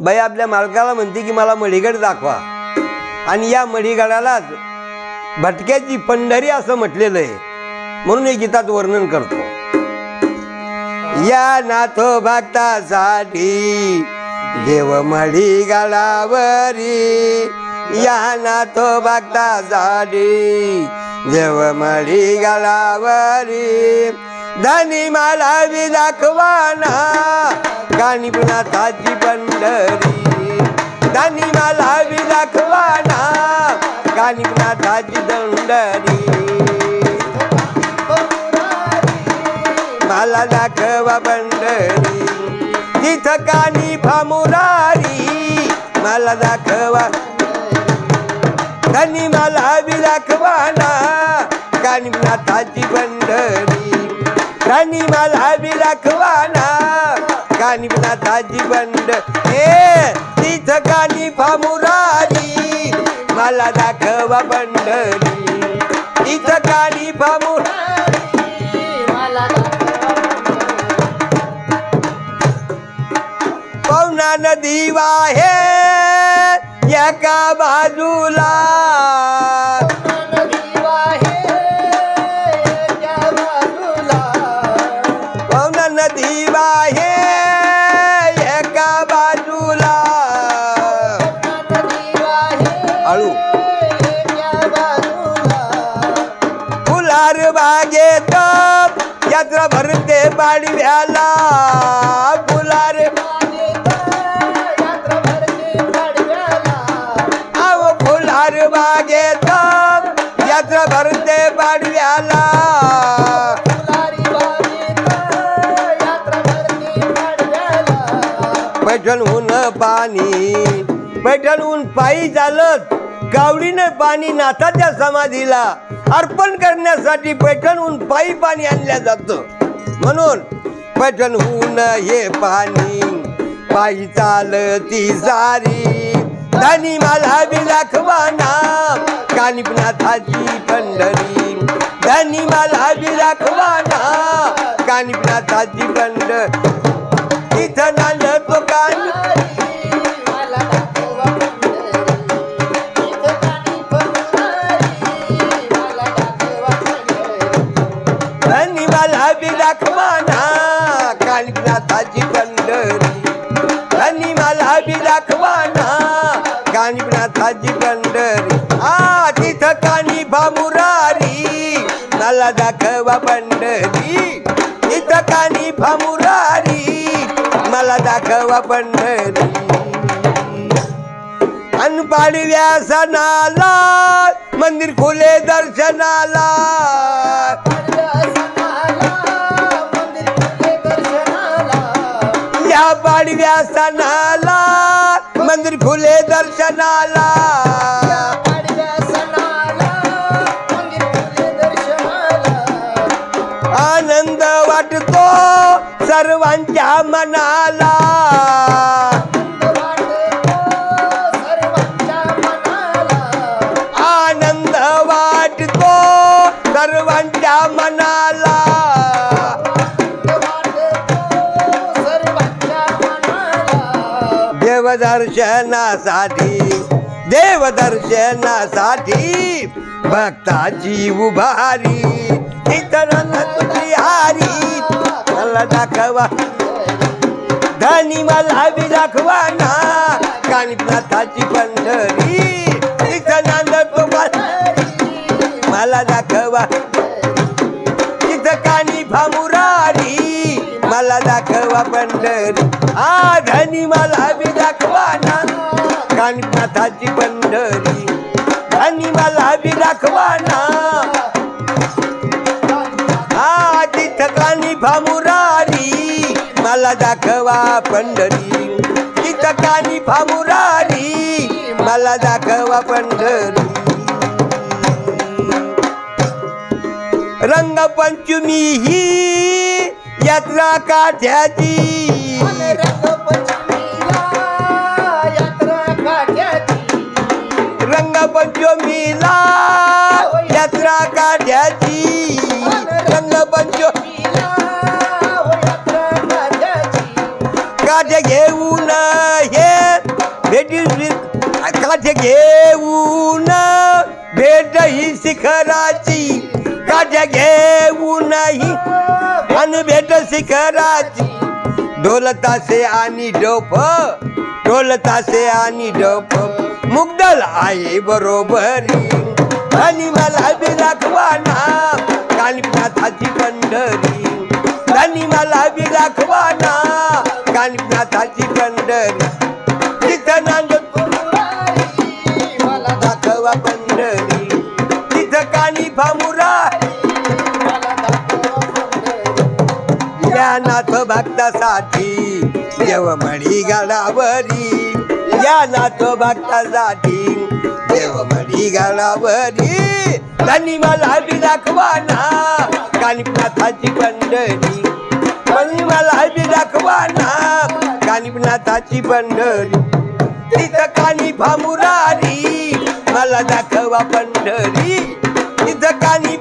बाई आपल्या मालकाला म्हणते की मला मढीगड दाखवा. आणि या मढीगडालाच भटक्याची पंढरी असं म्हटलेलं आहे. म्हणून हे गीतात वर्णन करतो. या नाथ भक्तासाठी देव मढी गडावरी या नाथ भक्तासाठी देव मढी गडावरी धनी मला बी दाखवाना. कानिपनाथाची पंढरी. धनी मला बी दाखवाना. कानिपनाथाची दंडरी. मला दाखवा पंढरी. तिथं कानी फामुरारी. मला दाखवा. धनी मला बी धनी मला बी दाखवा गाणी कानी नाथाची पंढ ए तिथं गाणी फामुरारी मला दाखवा बंडली तिथं गाणी फामुरारी. पवना नदी वाहे एका बाजूला. आळू. फुलार बागेत यात्रा भरते पाडव्याला. फुलार आव फुलार बागेत यात्रा भरते पाडव्याला. पैठणहून पाणी पैठणहून पायी झालं गावडीने पाणी नाथाच्या समाधीला अर्पण करण्यासाठी पैठणहून पायी पाणी आणल्या जातं. म्हणून पैठणहून हे पाणी पायी चालती सारी धनी मला विलाखवाना कानिपनाथाची पंढरी. धनी मला विलाखवाना कानिपनाथाची पंढरी. मला दाखवाना? कानिपनाथाची पंढरी. धनी मला बी दाखवाना. कानिपनाथाची पंढरी. आ तिथं कानी भामुरारी. मला दाखवा पंढरी. तिथं कानी भामुरारी. मला दाखवा पंढरी. अनपाडव्या सणाला मंदिर खुले दर्शनाला. पाडव्या सणाला मंदिर खुले दर्शनाला. आनंद वाटतो सर्वांच्या मनाला. देवदर्शनासाठी देवदर्शनासाठी भक्ताची उभारी इतरांना तुझी हारी मला दाखवा. धनी मला बी दाखवा ना कानिपनाथाची पंढरी तिथं नांदतो मला दाखवा. तिथं कानी फामुरारी मला दाखवा पंढरी आ धनी मला बी दाखवाना ना पंढरी. धनी मला बी दाखवाना ना तिथं कानी मला दाखवा पंढरी. तिथं कानी भामुरारी मला दाखवा पंढरी. रंगपंचमी ही यात्रा काठ्याची रंगपंचमीला यात्रा काढ्याची रंगपंचमी काढ घेऊन हे घेऊन भेट ही शिखराची। घेऊन ही अन भेट शिखराची. ढोल तासे आणि डोप ढोल तासे आणि डोप. मुग्दल आहे बरोबरी. आणि मला बी दाखवाना कानिपनाथाची पंढरी. आणि मला बी दाखवाना कानिपनाथाची पंढरी या नाथ भक्तासाठी देवमणी गडावरी. या नाथ भक्तासाठी देवमणी गडावरी. त्यांनी मला बी दाखवाना कानिपनाथाची पंढरी. त्यांनी मला बी दाखवाना कानिपनाथाची पंढरी. तिथं कानी भामुरारी मला दाखवा पंढरी. तिथं कानी